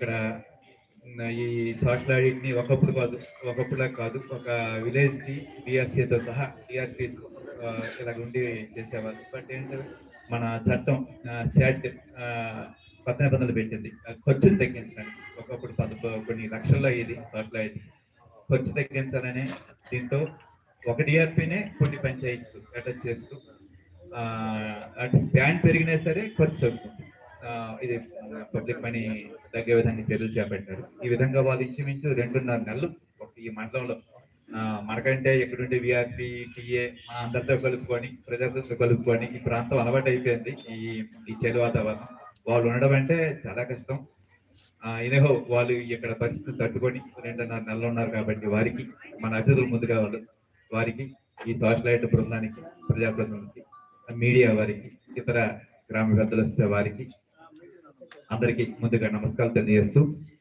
ఇక్కడ ఈ సోషల్ని ఒకప్పుడు కాదు ఒకప్పుడులా కాదు ఒక విలేజ్కి డిఆర్సీతో సహా డిఆర్సీస్ ఇలా ఉండి చేసేవాళ్ళు. బట్ ఏంటంటే మన చట్టం శాట్ కొత్త నిబంధనలు పెట్టింది. ఆ ఖర్చును తగ్గించడానికి ఒకప్పుడు పద కొన్ని లక్షల్లో ఇది సోషల్ ఆడిట్ ఖర్చు తగ్గించాలనే దీంతో ఒక డిఆర్పీనే కొన్ని పంచాయతీస్ అటాచ్ చేస్తూ ఆ, అటు బ్యాండ్ పెరిగినా సరే ఖర్చు తగ్గుతుంది. ఇది పబ్లిక్ మనీ తగ్గే విధంగా చర్యలు చేపట్టారు. ఈ విధంగా వాళ్ళు ఇంచుమించు రెండున్నర నెలలు ఈ మండలంలో మనకంటే ఎక్కడుండే విఆర్పి టీఏ మా అందరితో కలుపుకొని ప్రజలతో కలుపుకొని ఈ ప్రాంతం అలవాటు అయిపోయింది ఈ ఈ చెడు వాతావరణం. వాళ్ళు ఉండడం అంటే చాలా కష్టం. ఇదేహో వాళ్ళు ఇక్కడ పరిస్థితులు తట్టుకొని రెండున్నర నెలలు ఉన్నారు కాబట్టి వారికి మన అతిథులు ముందుగా వాళ్ళు వారికి ఈ సోషల్ బృందానికి ప్రజా బృందానికి మీడియా వారికి ఇతర గ్రామ పెద్దలు వస్తే వారికి అందరికీ ముందుగా నమస్కారాలు తెలియజేస్తూ